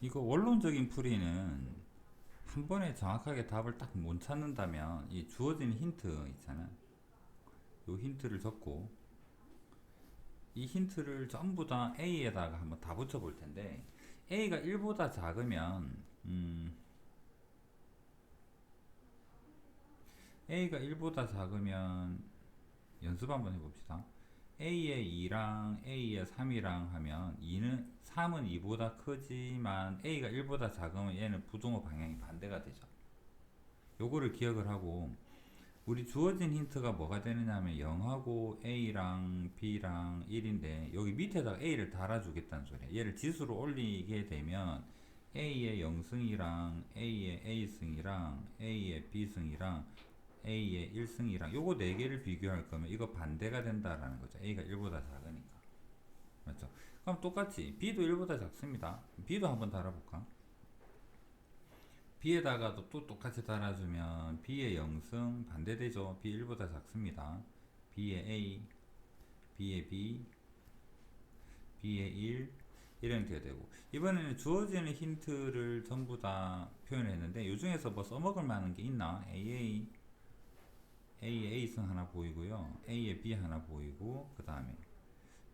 이거 원론적인 풀이는 한 번에 정확하게 답을 딱 못 찾는다면 이 주어진 힌트 있잖아. 요 힌트를 적고 이 힌트를 전부 다 A에다가 한번 다 붙여 볼 텐데 A가 1보다 작으면 음 A가 1보다 작으면 연습 한번 해봅시다. A의 2랑 A의 3이랑 하면 2는 3은 2보다 크지만 A가 1보다 작으면 얘는 부동호 방향이 반대가 되죠. 요거를 기억을 하고 우리 주어진 힌트가 뭐가 되느냐 하면 0하고 A랑 B랑 1인데 여기 밑에다가 A를 달아주겠다는 소리야. 얘를 지수로 올리게 되면 A의 0승이랑 A의 A승이랑 A의 B승이랑 A의 1승이랑 요거 4개를 비교할 거면 이거 반대가 된다라는 거죠. A가 1보다 작으니까. 맞죠? 그럼 똑같이 B도 1보다 작습니다. B도 한번 달아볼까? B에다가도 또 똑같이 달아주면 B의 0승 반대되죠. B 1보다 작습니다. B의 A, B의 B, B의 1 이런 형태가 되고 이번에는 주어지는 힌트를 전부 다 표현했는데 이 중에서 뭐 써먹을 만한 게 있나? AA A승 하나 보이고요. A의 B 하나 보이고 그 다음에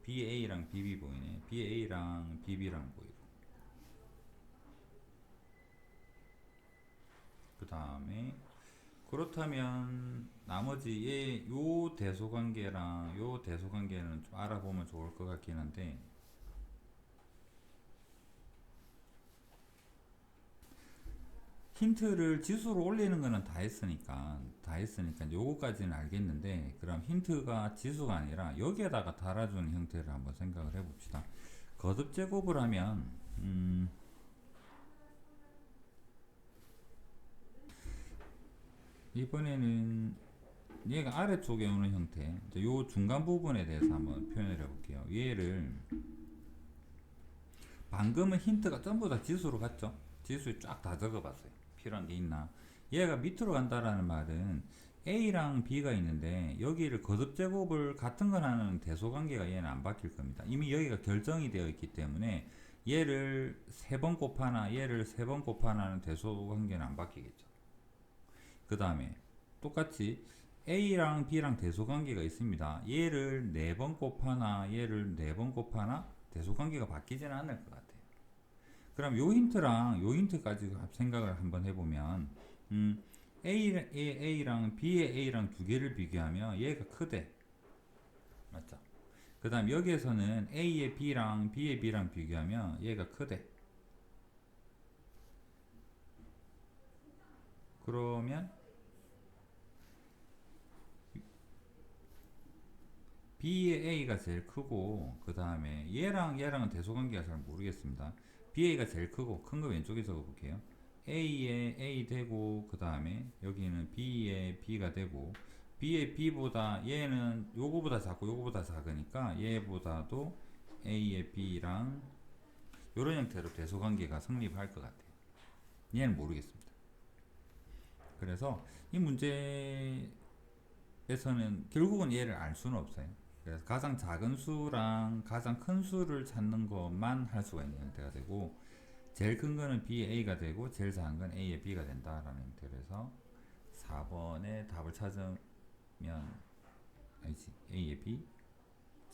B의 A랑 BB 보이네. B의 A랑 BB랑 보이고 그 다음에 그렇다면 나머지 얘, 요 대소관계랑 요 대소관계는 좀 알아보면 좋을 것 같긴 한데 힌트를 지수로 올리는 거는 다 했으니까 다 했으니까 요거까지는 알겠는데 그럼 힌트가 지수가 아니라 여기에다가 달아주는 형태를 한번 생각을 해봅시다. 거듭 제곱을 하면 음 이번에는 얘가 아래쪽에 오는 형태. 요 중간 부분에 대해서 한번 표현을 해볼게요. 얘를 방금은 힌트가 전부 다 지수로 갔죠? 지수에 쫙 다 적어봤어요 필요한 게 있나 얘가 밑으로 간다라는 말은 A랑 B가 있는데 여기를 거듭 제곱을 같은 걸 하는 대소 관계가 얘는 안 바뀔 겁니다 이미 여기가 결정이 되어 있기 때문에 얘를 세 번 곱하나 얘를 세 번 곱하나는 대소 관계는 안 바뀌겠죠 그 다음에 똑같이 A랑 B랑 대소관계가 있습니다. 얘를 4번 곱하나 얘를 4번 곱하나 대소관계가 바뀌지는 않을 것 같아요. 그럼 요 힌트랑 요 힌트까지 생각을 한번 해보면 음, A의 A랑 B의 A랑 두 개를 비교하면 얘가 크대. 맞죠? 그 다음 여기에서는 A의 B랑 B의 B랑 비교하면 얘가 크대. 그러면 B의 A가 제일 크고 그 다음에 얘랑 얘랑은 대소관계가 잘 모르겠습니다. BA가 제일 크고 큰 거 왼쪽에 적어볼게요. A의 A 되고 그 다음에 여기는 B의 B가 되고 B의 B보다 얘는 요거보다 작고 요거보다 작으니까 얘보다도 A의 B랑 요런 형태로 대소관계가 성립할 것 같아요. 얘는 모르겠습니다. 그래서 이 문제에서는 결국은 얘를 알 수는 없어요. 그래서 가장 작은 수랑 가장 큰 수를 찾는 것만 할 수가 있는 형태가 되고 제일 큰 거는 B의 A가 되고 제일 작은 건 A의 B가 된다라는 형태로 해서 4번에 답을 찾으면 아니지 A의 B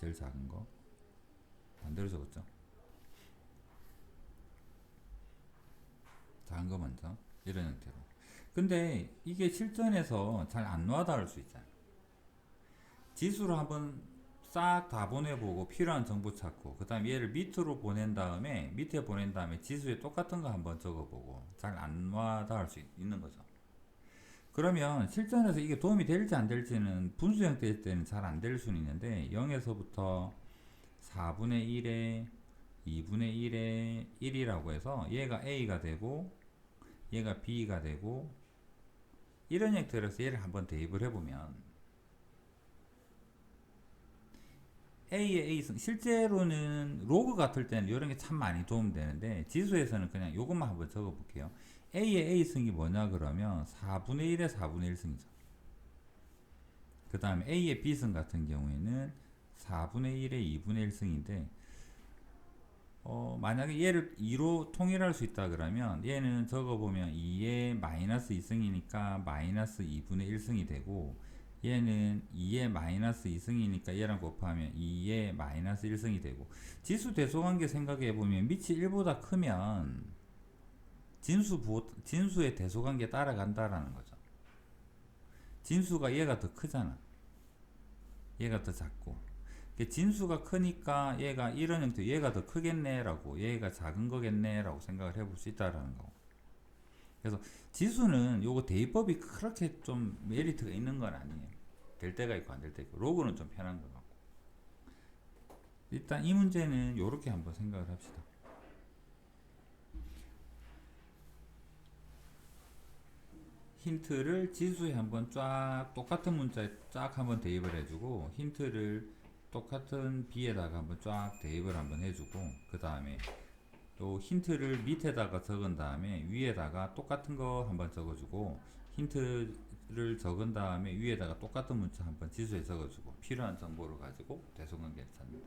제일 작은 거. 반대로 적었죠? 작은 거 먼저. 이런 형태로. 근데 이게 실전에서 잘 안 와닿을 수 있잖아요 지수로 한번 싹 다 보내보고 필요한 정보 찾고 그 다음 얘를 밑으로 보낸 다음에 밑에 보낸 다음에 지수에 똑같은 거 한번 적어보고 잘 안 와닿을 수 있는 거죠. 그러면 실전에서 이게 도움이 될지 안 될지는 분수 형태일 때는 잘 안 될 수는 있는데 0에서부터 4분의 1에 2분의 1에 1이라고 해서 얘가 A가 되고 얘가 B가 되고 이런 형태로 해서 얘를 한번 대입을 해보면 A의 A승 실제로는 로그 같을 때는 이런 게 참 많이 도움되는데 지수에서는 그냥 요것만 한번 적어 볼게요. A의 A승이 뭐냐 그러면 4분의 1에 4분의 1승이죠. 그 다음에 A의 B승 같은 경우에는 4분의 1에 2분의 1승인데 어 만약에 얘를 2로 통일할 수 있다 그러면 얘는 적어보면 2의 마이너스 2승이니까 마이너스 2분의 1승이 되고 얘는 2의 마이너스 2승이니까 얘랑 곱하면 2의 마이너스 1승이 되고 지수 대소관계 생각해 보면 밑이 1보다 크면 진수 부 진수의 대소관계 따라간다라는 거죠. 진수가 얘가 더 크잖아. 얘가 더 작고. 그 진수가 크니까 얘가 이런 형태 얘가 더 크겠네라고 얘가 작은 거겠네라고 생각을 해볼 수 있다라는 거고. 그래서 지수는 요거 대입법이 그렇게 좀 메리트가 있는 건 아니에요. 될 때가 있고 안 될때 있고 로그는 좀 편한 것 같고. 일단 이 문제는 요렇게 한번 생각을 합시다. 힌트를 지수에 한번 쫙 똑같은 문자에 쫙 한번 대입을 해주고 힌트를 똑같은 B에다가 한번 쫙 대입을 한번 해주고 그 다음에 또 힌트를 밑에다가 적은 다음에 위에다가 똑같은 거 한번 적어주고 힌트를 적은 다음에 위에다가 똑같은 문자 한번 지수에 적어주고 필요한 정보를 가지고 대소관계를 찾는